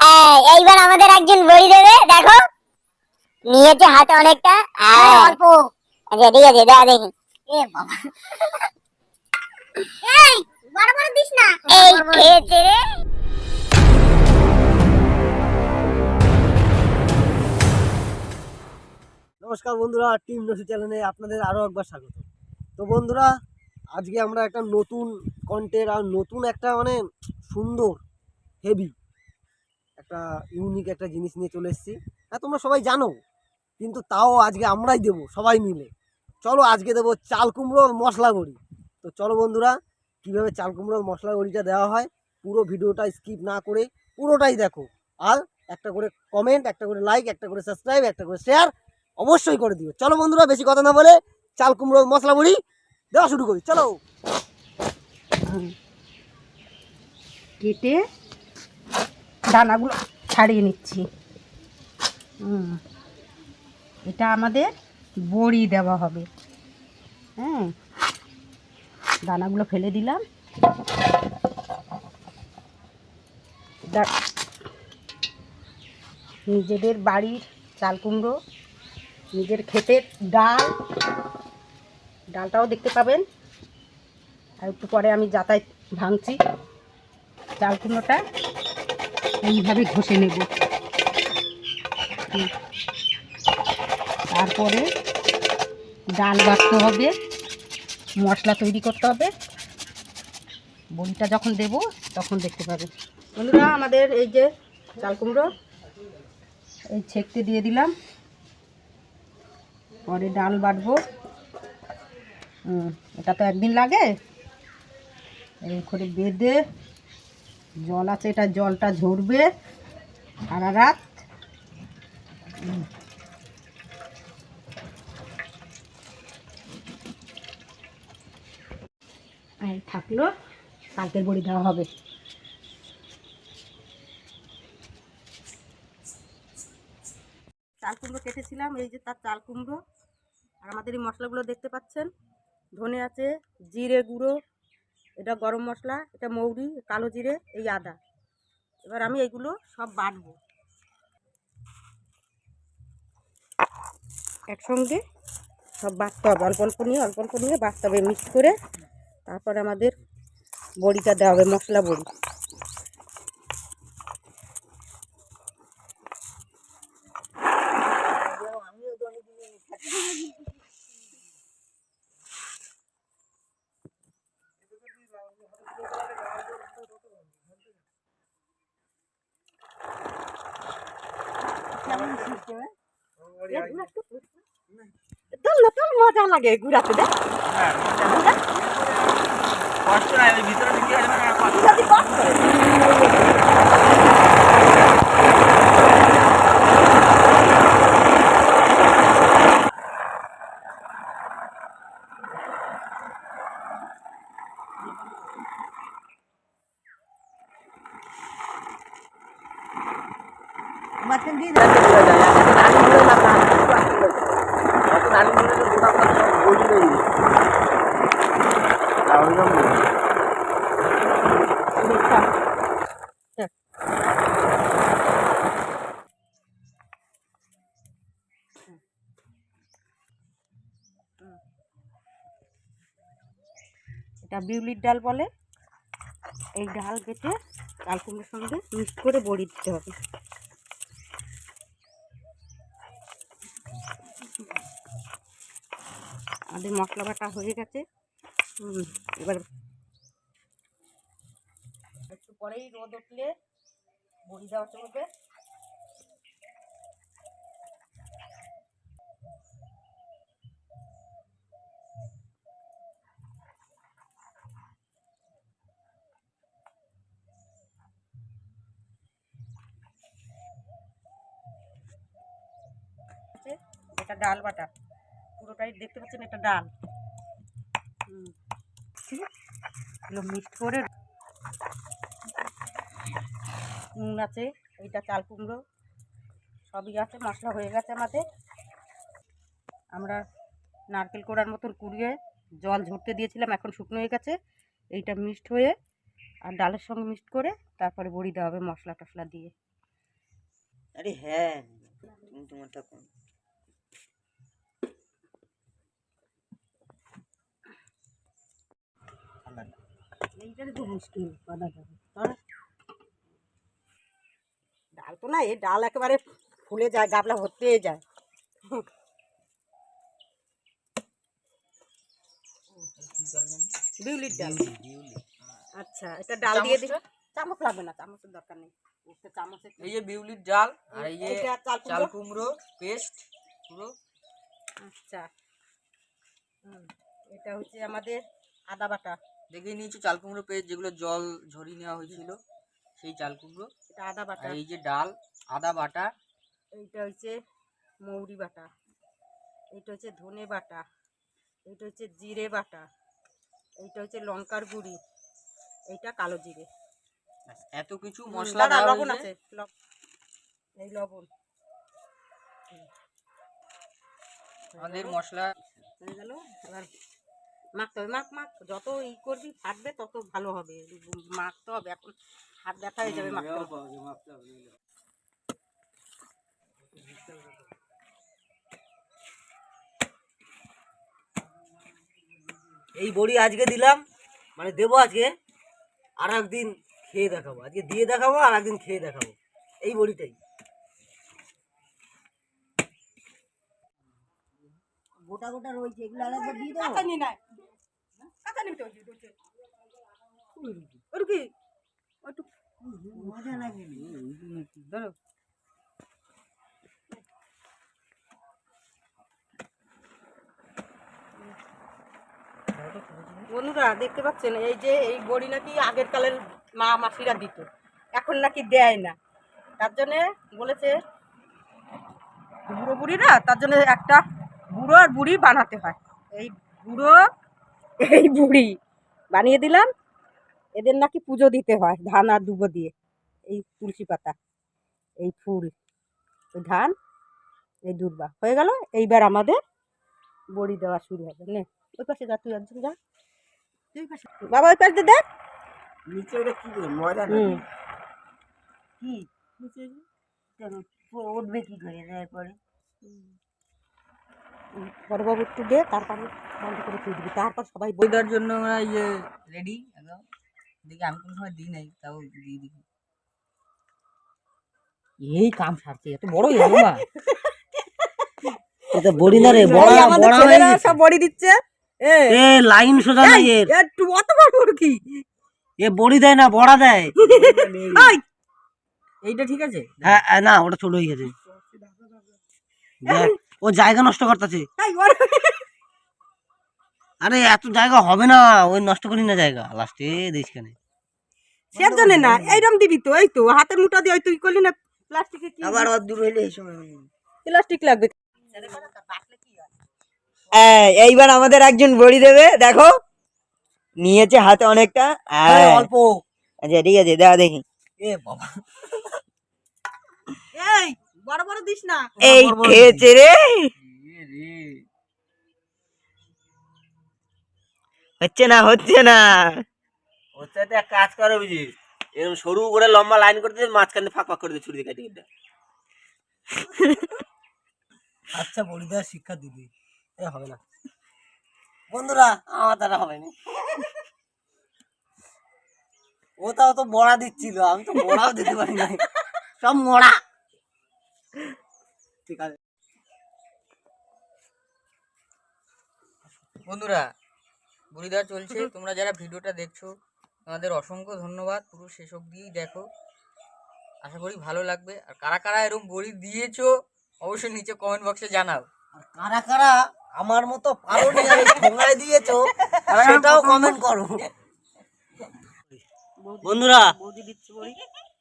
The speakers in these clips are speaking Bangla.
এই, এইবার আমাদের একজন বড়ি দেবে দেখো। নিয়েছে হাতে অনেকটা অল্প। আচ্ছা ঠিক আছে দাও দেখি। এই বড় বড় দিস না। এই খেয়েছে রে। নমস্কার বন্ধুরা টিম নসি চ্যানেলে আপনাদের আরও একবার স্বাগত। তো বন্ধুরা আজকে আমরা একটা নতুন কন্টেন্ট আর নতুন একটা মানে সুন্দর হেভি একটা ইউনিক একটা জিনিস নিয়ে চলে এসেছি। হ্যাঁ তোমরা সবাই জানো, কিন্তু তাও আজকে আমরাই দেবো, সবাই মিলে। চলো আজকে দেবো চাল কুমড়োর মশলা বড়ি তো চলো বন্ধুরা, কীভাবে চাল কুমড়োর মশলা বড়িটা দেওয়া হয়, পুরো ভিডিওটা স্কিপ না করে পুরোটাই দেখো। আর একটা করে কমেন্ট একটা করে লাইক একটা করে সাবস্ক্রাইব একটা করে শেয়ার অবশ্যই করে দিও। চলো বন্ধুরা, বেশি কথা না বলে চাল কুমড়োর মশলা বড়ি দেওয়া শুরু করি, চলো। কেটে দানাগুলো ছাড়িয়ে নিচ্ছি। এটা আমাদের বড়ি দেওয়া হবে। হ্যাঁ দানাগুলো ফেলে দিলাম। নিজেদের বাড়ির চাল কুমড়ো, নিজের ক্ষেতের ডাল ডালটাও দেখতে পাবেন। আর একটু পরে আমি যাতায়াত ভাঙছি চাল কুমড়োটা এইভাবে ঘষে নেব। তারপরে ডাল বাটতে হবে, মশলা তৈরি করতে হবে। বড়িটা যখন দেব, তখন দেখতে পাবে বন্ধুরা, আমাদের এই যে চাল কুমড়ো এই ছেকতে দিয়ে দিলাম। পরে ডাল বাটবো। এটা তো একদিন লাগে। এই করে বেঁধে জল আছে, এটা জলটা ঝরবে সারা রাত। থাকল, কালকের বড়ি দেওয়া হবে। চাল কুমড়ো কেটেছিলাম, এই যে তার চাল কুমড়ো। আর আমাদের এই মশলাগুলো দেখতে পাচ্ছেন? ধনে আছে, জিরে গুঁড়ো, এটা গরম মশলা, এটা মৌরি, কালো জিরে, এই আদা। এবার আমি এইগুলো সব বাটবো। একসঙ্গে সব বাটতে হবে। অল্প অল্প নিয়ে, অল্প অল্প নিয়ে বাটতে হবে মিক্স করে। তারপরে আমাদের বড়িটা দেওয়া হবে, মশলা বড়ি। তোর না তোর মজা লাগে ঘুরাতে দেখ কষ্ট নাই ওই ভিতরে ঢুকে আসবে না কষ্ট যদি কষ্ট করে। মাঝখান দিয়ে দাও। এটা বিউলির ডাল বলে। এই ডাল কেটে ডাল কুমড়োর সঙ্গে মিক্স করে বড়ি দিতে হবে। আমাদের মশলা বাটা হয়ে গেছে। এবার একটু পরেই রোদ উঠলে বড়ি দেওয়া চলবে এটা ডাল বাটা। পুরোটাই দেখতে পাচ্ছেন এটা ডাল। মিক্সড করে নুন আছে, এইটা চাল কুমড়ো, সবই আছে, মশলা হয়ে গেছে আমাদের। আমরা নারকেল কোড়ার মতন কুড়িয়ে জল ঝরতে দিয়েছিলাম, এখন শুকনো হয়ে গেছে। এইটা মিক্সড হয়ে আর ডালের সঙ্গে মিক্সড করে তারপরে বড়ি দেওয়া হবে মশলা টশলা দিয়ে। আরে হ্যাঁ কোন এইটাই তো মুশকিল বাঁধা যাবে। ডাল তো না এই ডাল একেবারে ফুলে যায় গাবলা ভর্তি হয়ে যায়। বিউলির ডাল। আচ্ছা এটা ডাল দিয়ে দিই চামচ লাগবে না চামচের দরকার নেই। একটা চামচের এই যে বিউলির ডাল আর এই যে এইটা চাল কুমড়ো। চাল কুমড়ো পেস্ট পুরো। আচ্ছা। হুম এটা হচ্ছে আমাদের আদা বাটা। দেখে নিয়েছি চাল কুমড়ো পেস্ট যেগুলো জল ঝরিয়ে নেওয়া হয়েছিল সেই চাল কুমড়ো এটা আদা বাটা। এই যে ডাল আদা বাটা। এইটা হচ্ছে মৌরি বাটা। এইটা হচ্ছে ধনে বাটা। এইটা হচ্ছে জিরে বাটা। এইটা হচ্ছে লঙ্কার গুঁড়ি। এইটা কালো জিরে। এত কিছু মশলা লবণ আছে এই লবণ। আমাদের মশলা হয়ে গেল এবার মাখতে হবে মাখ মাখ। যত ই করবি ফাটবে তত ভালো হবে। মাখতে হবে এখন হাত ব্যথা হয়ে যাবে মাখতে হবে। এই বড়ি আজকে দিলাম মানে দেবো আজকে আর একদিন খেয়ে দেখাবো। আজকে দিয়ে দেখাবো আর একদিন খেয়ে দেখাবো। এই বড়িটাই। গোটা গোটা রয়েছে এগুলো দিয়ে দেবো মজা লাগে ধরো। বন্ধুরা দেখতে পাচ্ছেন এই যে এই বড়ি নাকি আগের কালের মা মাসিরা দিত। এখন নাকি দেয় না। তার জন্যে বলেছে বুড়ো বুড়িরা তার জন্য একটা বুড়ো আর বুড়ি বানাতে হয়। এই বুড়ো এই বুড়ি। বানিয়ে দিলাম। এদের নাকি পুজো দিতে হয় ধান আর দুবো দিয়ে। এই তুলসী পাতা এই ফুল ওই ধান এই দুর্বা। হয়ে গেল? এইবার আমাদের বড়ি দেওয়া শুরু হবে। নে ওই পাশে যা তুই একজন যা। তুই পাশে। বাবা ওই পাশে দেখ। নিচে ওটা কি করে ময়দা কি? উঠবে কি করে? এরপরে বড়বাবু একটু দে তারপরে বন্ধ করে তুই দিবি। তারপর সবাই বই বইদার জন্য আমরা ইয়ে রেডি একদম। দেখি আমি কোনো সময় দিই নাই তাও দিয়ে দিই এই কাম সারছে এত বড় এটা বড়ি না রে এই বড়া বড়া হয়ে গেছে। সব বড়ি দিচ্ছে। এ এ লাইন সোজা নাই এর একটু অত বড় কি? এ বড়ি দেয় না বড়া দেয়। এই এইটা ঠিক আছে? হ্যাঁ হ্যাঁ, না ওটা ছোট হয়ে গেছে। দেখ, ও জায়গা নষ্ট করতেছে। আরে এত জায়গা হবে না ওই নষ্ট করি না জায়গা। লাস্টে দেশ কেন। সে জন্য না এইরকম দিবি তো এই তো হাতের মুঠা দিয়ে তুই করলি না প্লাস্টিকে কি আবার দূর হইলে এই সময় প্লাস্টিক লাগবে। এইবার আমাদের একজন বড়ি দেবে দেখো। নিয়েছে হাতে অনেকটা হ্যাঁ। অল্প। আচ্ছা ঠিক আছে দেখা দেখি। এ বাবা। এই বড় বড় দিস না। এই বড় খেয়েছে রে। হচ্ছে না হচ্ছে না। ওর সাথে এক কাজ করো বুঝি এরকম সরু করে লম্বা লাইন করে দিয়ে মাঝখানে ফাঁক ফাঁক করে দিয়ে ছুরি কাটিয়ে আচ্ছা বলি দেওয়ার শিক্ষা দিবি এ হবে না। বন্ধুরা আমার দ্বারা হবে না। ও তাও তো বড়া দিচ্ছিল আমি তো বড়াও দিতে পারি না সব মরা। ঠিক আছে। বন্ধুরা বড়িদার চলছে। তোমরা যারা ভিডিওটা দেখছ তোমাদের অসংখ্য ধন্যবাদ। পুরো শেষ অবধিই দেখো। আশা করি ভালো লাগবে। আর কারা কারা এরকম বড়ি দিয়েছ অবশ্যই নিচে কমেন্ট বক্সে জানাও। আর কারা কারা আমার মতো পারোনি আমি ঠোঙায় দিয়েছ সেটাও কমেন্ট করো। বন্ধুরা বৌদি দিচ্ছে বড়ি।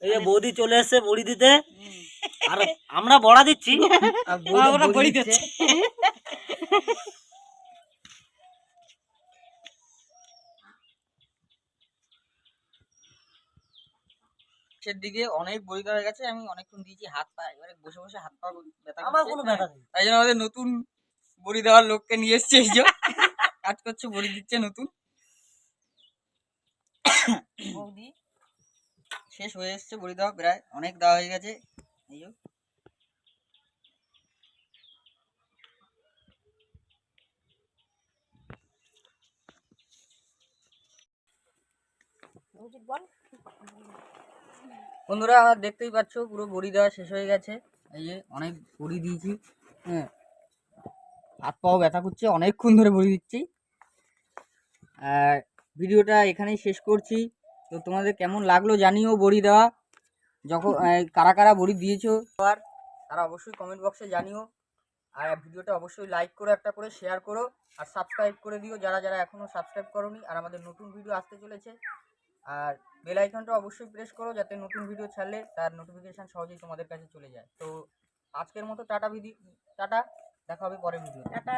এই যে বৌদি চলে এসেছে বড়ি দিতে। আর আমরা বড়া দিচ্ছি। আর বড়ি দিচ্ছে। শেষের দিকে অনেক বড়ি দেওয়া হয়ে গেছে আমি অনেকক্ষণ দিয়েছি হাত পা এবারে বসে বসে হাত পা ব্যথা আমার কোনো ব্যথা নেই। তাই জন্য আমাদের নতুন বড়ি দেওয়ার লোককে নিয়ে এসছে এই যে। কাজ করছে বড়ি দিচ্ছে নতুন। শেষ হয়ে এসছে বড়ি দেওয়া প্রায় অনেক দেওয়া হয়ে গেছে। বন্ধুরা আমার দেখতেই পাচ্ছ, পুরো বড়ি দেওয়া শেষ হয়ে গেছে। এই যে অনেক বড়ি দিয়েছি হ্যাঁ। হাত পাও ব্যথা করছে, অনেকক্ষণ ধরে বড়ি দিচ্ছি। আর ভিডিওটা এখানেই শেষ করছি। তো তোমাদের কেমন লাগল জানিও বড়ি দেওয়া। যখন কারা কারা বড়ি দিয়েছ? আর তারা অবশ্যই কমেন্ট বক্সে জানিও। আর ভিডিওটা অবশ্যই লাইক করো, একটা করে শেয়ার করো, আর সাবস্ক্রাইব করে দিও যারা যারা এখনও সাবস্ক্রাইব করোনি, আর আমাদের নতুন ভিডিও আসতে চলেছে। আর বেল আইকনটা অবশ্যই প্রেস করো যাতে নতুন ভিডিও ছাড়লে তার নোটিফিকেশান সহজেই তোমাদের কাছে চলে যায়। তো আজকের মতো টাটা ভিডিও টাটা, দেখা হবে পরের ভিডিও টাটা।